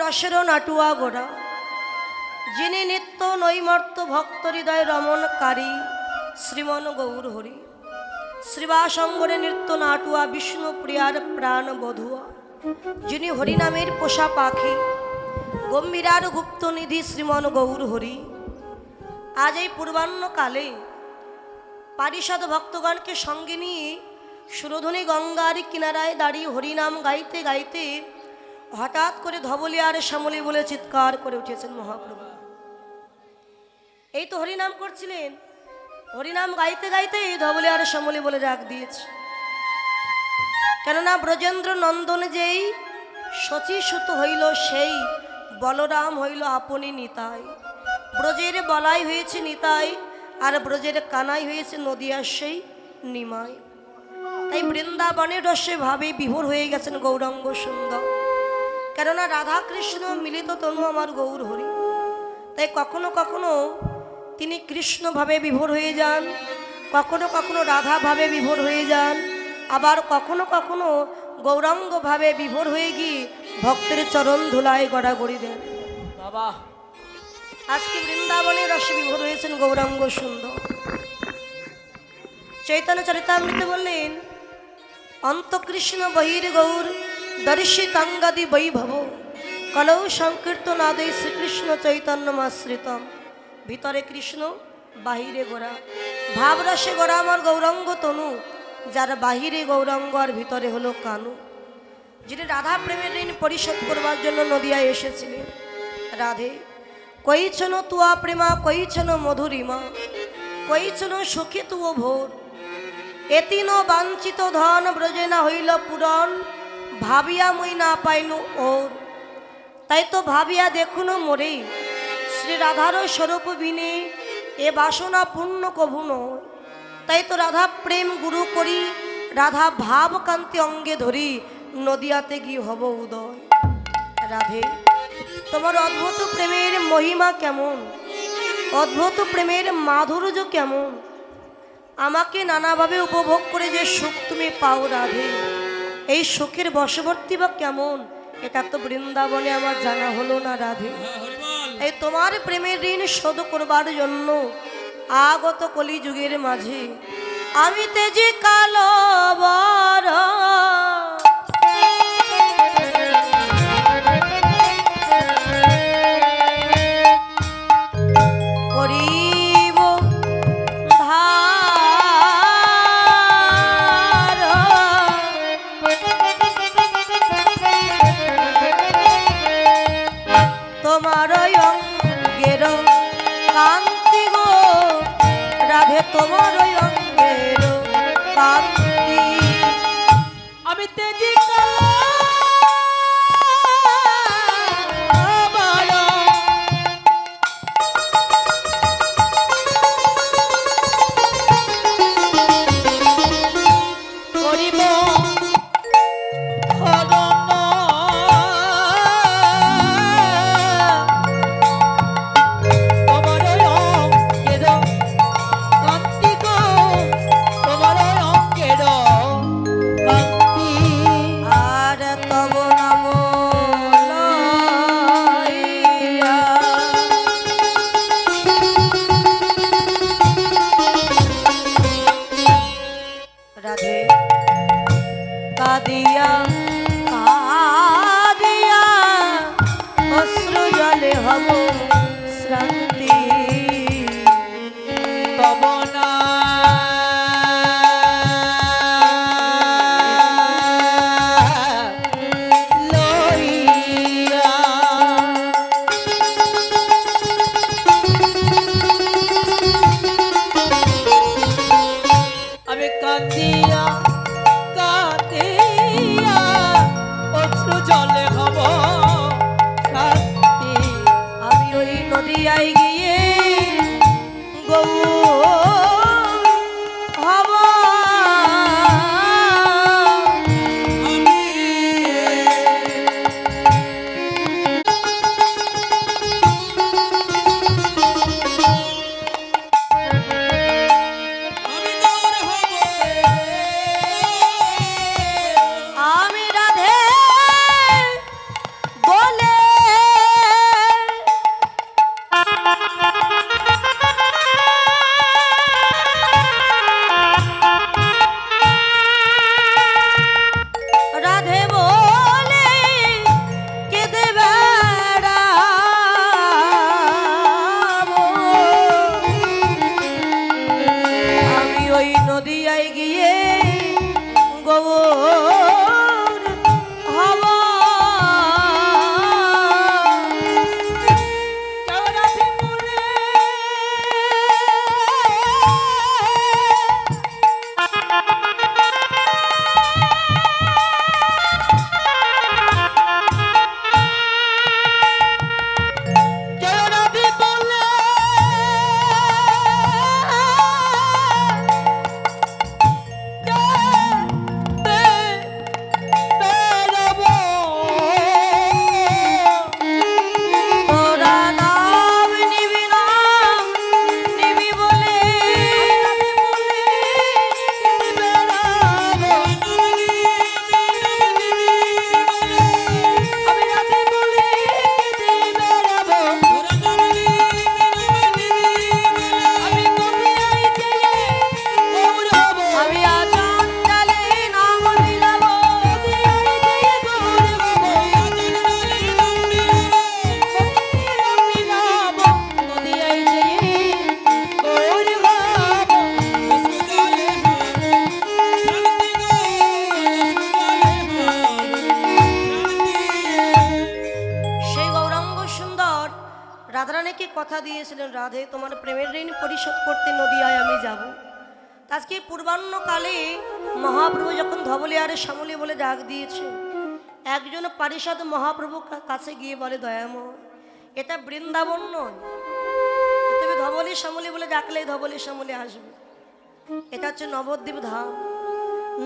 রসের নাটুয়া গোড়া। যিনি নিত্য নৈমর্ত ভক্ত হৃদয় রমণকারী শ্রীমন গৌর হরি। শ্রীবাসঙ্গরে নৃত্য নাটুয়া বিষ্ণু প্রিয়ার প্রাণ বধুয়া। যিনি হরিনামের পোষা পাখি। গম্ভীরার গুপ্ত নিধি শ্রীমন গৌর হরি। আজ এই পূর্বাহ্নকালে পারিষদ ভক্তগণকে সঙ্গে নিয়ে সুরধনী গঙ্গার কিনারায় দাঁড়িয়ে হরিনাম গাইতে গাইতে হঠাৎ করে ধবলি আর শ্যামলি বলে চিৎকার করে উঠেছেন মহাপ্রভু। এই তো হরিনাম করছিলেন। হরিনাম গাইতে গাইতে ধবলি আর শ্যামলি বলে ডাক দিয়েছে। কেননা ব্রজেন্দ্র নন্দন যেই শচীসুত হইল সেই, বলরাম হইল আপনি নিতাই। ব্রজের বলাই হয়েছে নিতাই, আর ব্রজের কানাই হয়েছে নদিয়ার সেই নিমাই। তাই বৃন্দাবনের রসে ভাবে বিভোর হয়ে গেছেন গৌরাঙ্গ সুন্দর। কেননা রাধা কৃষ্ণ মিলিত তনু আমার গৌর হরি। তাই কখনো কখনো তিনি কৃষ্ণভাবে বিভোর হয়ে যান কখনো কখনো রাধাভাবে বিভোর হয়ে যান আবার কখনো কখনো গৌরাঙ্গভাবে বিভোর হয়ে গিয়ে ভক্তের চরণ ধুলায় গড়াগড়ি দেন। বাবা। আজকে বৃন্দাবনের রসে বিভোর হয়েছেন গৌরাঙ্গ সুন্দর। চৈতন্য চরিতামৃতে বললেন অন্তকৃষ্ণ বহির গৌর দর্শিতাঙ্গাদি বৈভব কলৌ সংকীর্তনাদে শ্রীকৃষ্ণ চৈতন্যমাশ্রিতম ভিতরে কৃষ্ণ বাহিরে গোরা ভাবরসে গোরা আমার গৌরাঙ্গ তনু যার বাহিরে গৌরাঙ্গ আর ভিতরে হলো কানু যিনি রাধা প্রেমের ঋণ পরিশোধ করবার জন্য নদিয়ায় এসেছিলেন রাধে কইছন তুয়া প্রেমা কইছন মধুরিমা কইছন সুখে তুও ভোর এতিন বাঞ্ছিত ধন ব্রজে না হইল পূরণ ভাবিয়া মুই না পাইনু ওর। তাই তো ভাবিয়া দেখুন মোরে, শ্রী রাধার স্বরূপ বিনে এ বাসনা পূর্ণ কভু তাই তো রাধা প্রেম গুরু করি, রাধা ভাব কান্তি অঙ্গে ধরি, নদিয়াতে গিয়ে হব উদয়। রাধে, তোমার অদ্ভুত প্রেমের মহিমা কেমন? অদ্ভুত প্রেমের মাধুর্য কেমন? আমাকে নানাভাবে উপভোগ করে যে সুখ তুমি পাও রাধে। এই সুখের বশবর্তী বা কেমন? এটা তো বৃন্দাবনে আমার জানা হলো না রাধে। এই তোমার প্রেমের ঋণ শোধ করবার জন্য আগত কলিযুগের মাঝে আমি তেজি কালো বড় দিয়েছিলেন রাধে, তোমার প্রেমের ঋণ পরিশোধ করতে নদিয়ায় আমি যাব। আজকে পূর্বাহ্নকালে মহাপ্রভু যখন ধবলিয়ারে সামলি বলে ডাক দিয়েছে, একজন পারিষদ মহাপ্রভু কাছে গিয়ে বলে দয়াময় এটা বৃন্দাবন নয়। তুমি ধবলি সামলি বলে ডাকলেই ধবলি সামলি আসবে। এটা হচ্ছে নবদ্বীপ ধাম।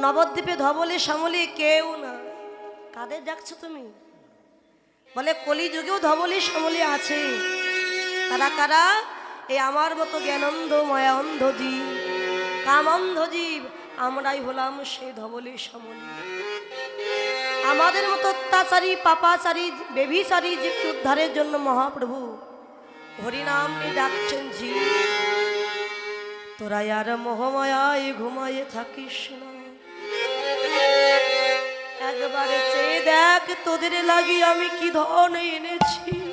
নবদ্বীপে ধবলি সামলি কেউ না। কাদের ডাকছো তুমি? বলে, কলিযুগেও ধবলি সামলি আছে। তারা কারা? এই আমার মতো জ্ঞানন্ধ মায়ান্ধ জীব কামন্ধ জীব আমরাই হলাম সে ধবলে সামলি আমাদের মতো অত্যাচারী, পাপাচারী বেভিচারী জীবকে উদ্ধারের জন্য মহাপ্রভু। হরিনাম নিয়ে ডাকছেন জি তোরা আর মোহমায়ায় ঘুমায়ে থাকিস না। একবারে চেয়ে দেখ তোদের লাগি আমি কি ধন এনেছি।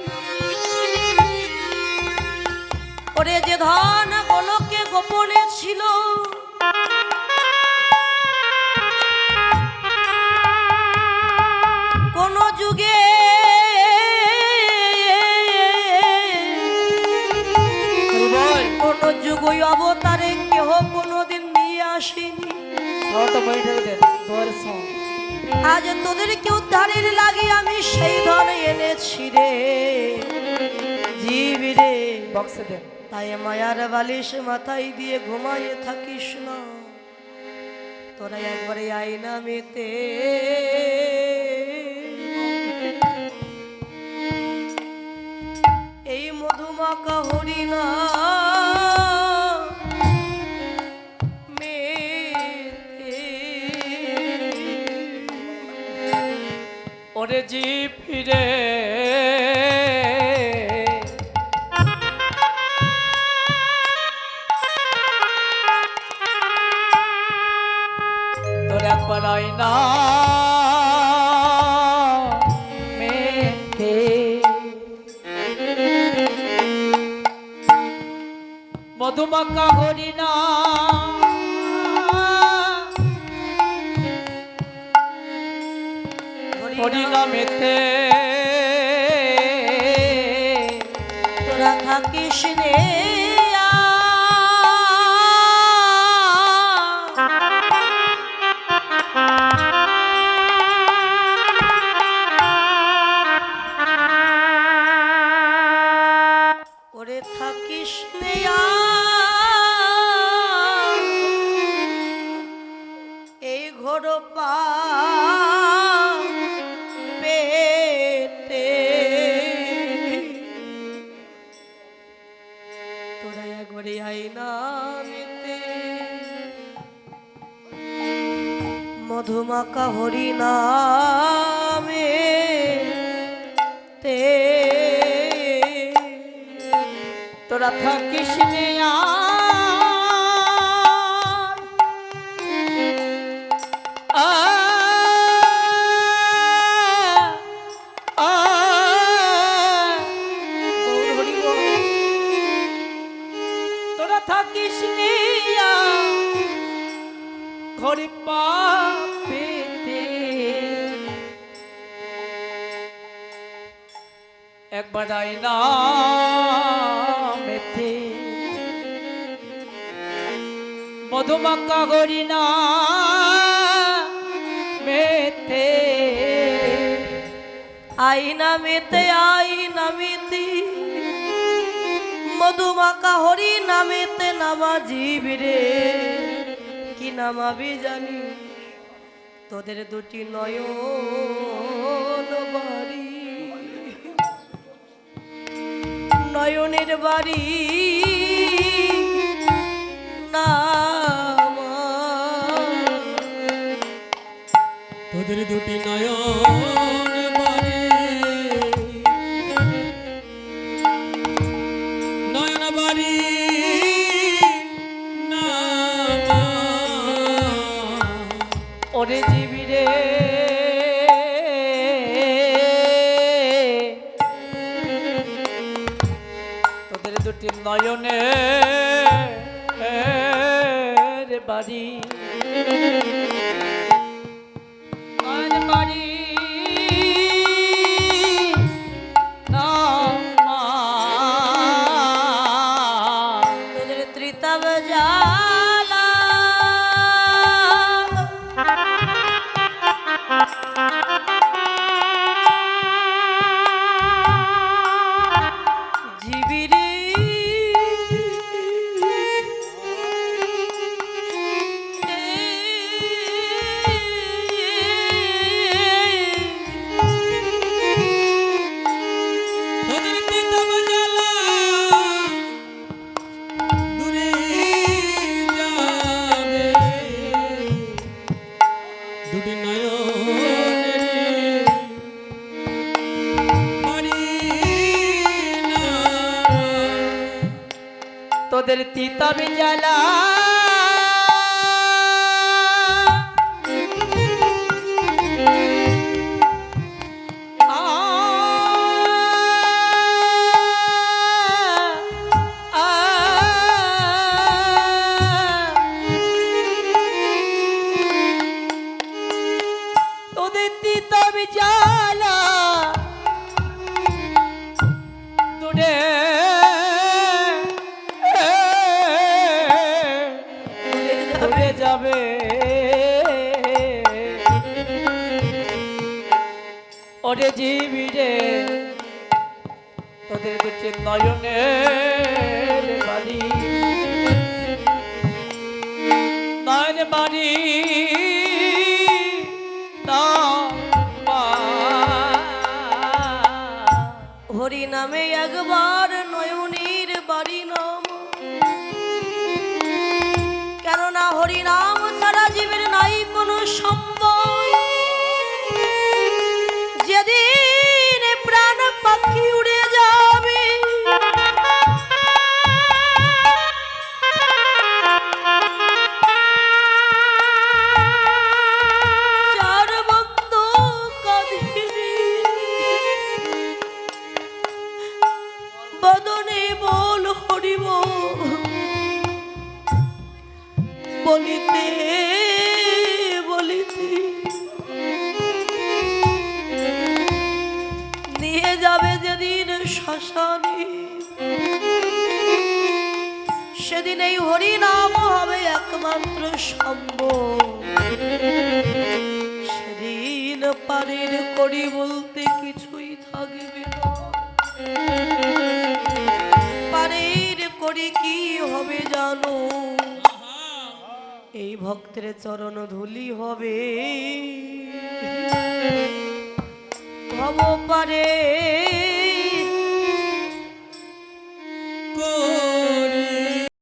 ওরে যে ধন গোলকে গোপনে ছিল। কোন যুগে কোন যুগই অবতারে কেহ কোনোদিন নিয়ে আসেনি। আজ তোদেরকে উদ্ধারের লাগি আমি সেই ধন এনেছি রে। জীব রে বক্সে দেন। তাই মায়ার বালিশ, মাথায় দিয়ে ঘুমাইয়ে থাকিস না। তোরা একবারে আইনা মেতে এই মধুমাকা হরিণা ওরে জি ফিরে তোরা মধুমাকা হরিনামে তে তোরা থাকিস নে আর। আ, একবার আয়না মেতে। মধুমাকা হরিণা মেতে। আইনা মেতে আইনা মেতে। মধুমাকা হরি নামেতে নামা জীব রে। কি নামাবি জানি তোদের দুটি নয়ন নয়নের বাড়ি। না তোদের দুটি নয়ন। বাড়ি। তোদের তিতাবি জ্বালা। হরি নামে একবার নয়নীর বাড়ি নাম। কেননা হরি নাম সারা জীবের নাই কোনো সম্বল সম্ভব। সেদিন পারের করি বলতে কিছুই থাকবে পারের করি কি হবে জানো? এই ভক্তের চরণ ধুলি হবে। ভব পারে